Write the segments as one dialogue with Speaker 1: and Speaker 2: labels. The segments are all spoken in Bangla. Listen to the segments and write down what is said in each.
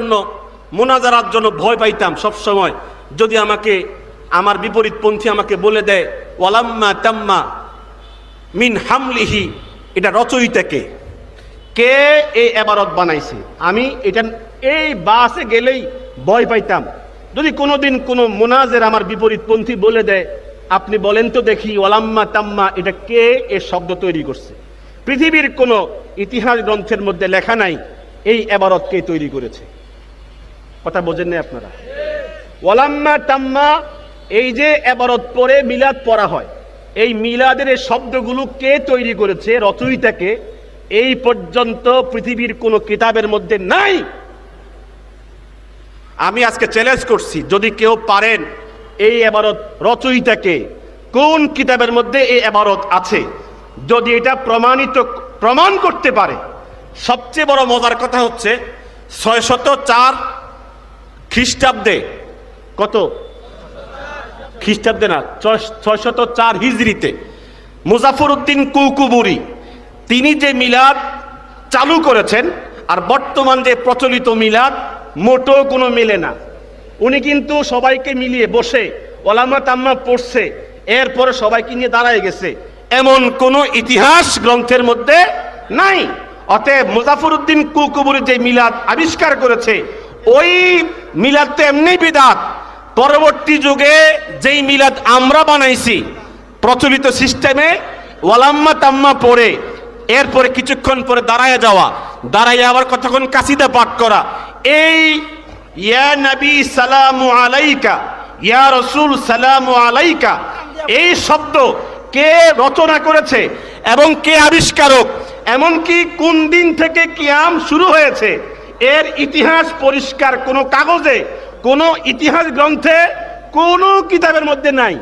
Speaker 1: জন্য, মোনাজারার জন্য ভয় পাইতাম সব সময় যদি আমাকে, আমার বিপরীত পন্থী আমাকে বলে দেয়, ওয়ালাম্মা তাম্মা মিন হামলিহি এটা রচয়িতাকে কে? এই এবারত বানাইছে? আমি এটা, এই বাসে গেলেই ভয় পাইতাম। যদি কোনোদিন কোনো মোনাজের আমার বিপরীত পন্থী বলে দেয়, আপনি বলেন তো দেখি ওলাম্মা তাম্মা এটা কে এ শব্দ তৈরি করছে? পৃথিবীর কোনো ইতিহাস গ্রন্থের মধ্যে লেখা নাই, এই এবারত কে তৈরি করেছে। কথা বোঝেন না আপনারা। ওয়ালাম্মা তাম্মা, এই যে এবারত পরে মিলাদ পড়া হয়, এই মিলাদের এই শব্দগুলো কে তৈরি করেছে রচয়িতাকে এই পর্যন্ত পৃথিবীর কোনো কিতাবের মধ্যে নাই। আমি আজকে চ্যালেঞ্জ করছি, যদি কেউ পারেন এই এবারত রচয়িতাকে কোন কিতাবের মধ্যে এই এবারত আছে? যদি এটা প্রমাণিত, প্রমাণ করতে পারে, সবচেয়ে বড় মজার কথা হচ্ছে, ছয়শত চার খ্রিস্টাব্দে, কত? খ্রিস্টাব্দে না ছয়শত চার হিজড়িতে মুজাফর উদ্দিন কুকুবুরি তিনি যে মিলাদ চালু করেছেন আর বর্তমান যে প্রচলিত মিলাদ মোটো কোনো মিলে না। উনি কিন্তু সবাইকে মিলিয়ে বসে, ওলামা তাম্মা পড়ছে, এরপরে সবাইকে নিয়ে দাঁড়ায় গেছে। এমন কোন ইতিহাস গ্রন্থের মধ্যে নাই। অতএব মুজাফর উদ্দিন কুকুবুরি যে মিলাদ আবিষ্কার করেছে ওই মিলাদ তো এমনি বিদাত। পরবর্তী যুগে যেই মিলাদ আমরা বানাইছি, প্রচলিত সিস্টেমে ওয়ালাম্মা তাম্মা পড়ে, এরপরে কিছুক্ষণ পরে দাঁড়ায় যাওয়া দাঁড়ায় আবার কতক্ষণ কাসিদা পাঠ করা, এই, ইয়া নবী সালামু আলাইকা, ইয়া রসুল সালামু আলাইকা, এই শব্দ কে রচনা করেছে এবং কে আবিষ্কারক, এমনকি কোন দিন থেকে কিয়াম শুরু হয়েছে এর ইতিহাস পরিষ্কার, কোনো কাগজে, কোনো ইতিহাস গ্রন্থে, কোনো কিতাবের মধ্যে নাই।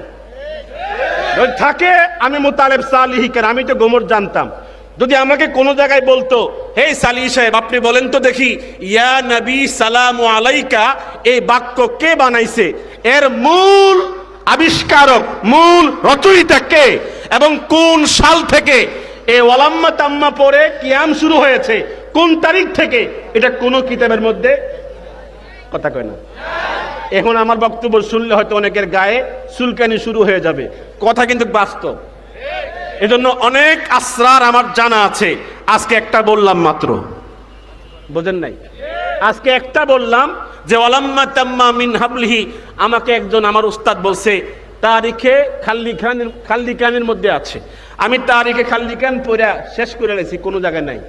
Speaker 1: থাকে, আমি মোতালেব সালিহিকের, আমি তো গোমর জানতাম। যদি আমাকে কোনো জায়গায় বলতো হে সালি সাহেব, আপনি বলেন তো দেখি, ইয়া নবী সালাম আলাইকা, এই বাক্য কে বানাইছে? এর মূল আবিষ্কারক, মূল রচয়িতা কে? এবং কোন সাল থেকে? এই ওয়ালাম্মা তাম্মা পরে কিয়াম শুরু হয়েছে। কোন তারিখ থেকে? এটা কোন কিতাবের মধ্যে কথা কয় না। এখন আমার বক্তব্য শুনলে হয়তো অনেকের গায়ে চুলকানি শুরু হয়ে যাবে। কথা কিন্তু বাস্তব। এজন্য অনেক আশ্রার আমার জানা আছে। আজকে একটা বললাম মাত্র। বোঝেন নাই? আজকে একটা বললাম যে মিন হাবলিহি। আমাকে একজন আমার উস্তাদ বলছে, তারিখে খাল্লি খানের খাল্লি খানের মধ্যে আছে। আমি তারিখে খাল্লি খান পড়ে শেষ করে রেছি কোনো জায়গায় নাই।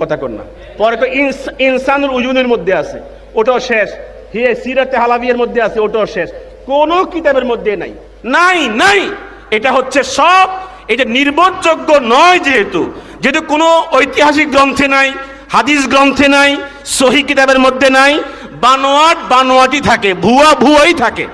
Speaker 1: কথা না। পরে ইনস- ইনসানুল উজুনের মধ্যে আছে, ওটাও শেষ। হিয়ে সিরাতে হালাবিয়ের মধ্যে আছে, ওটাও শেষ। কোনো কিতাবের মধ্যে নাই। নাই নাই! এটা হচ্ছে সব, এটা নির্ভরযোগ্য নয় যেহেতু। যেহেতু কোনো ঐতিহাসিক গ্রন্থে নাই, হাদিস গ্রন্থে নাই, সহি কিতাবের মধ্যে নাই, বানোয়াট বানোয়াটি থাকে, ভুয়া ভুয়াই থাকে।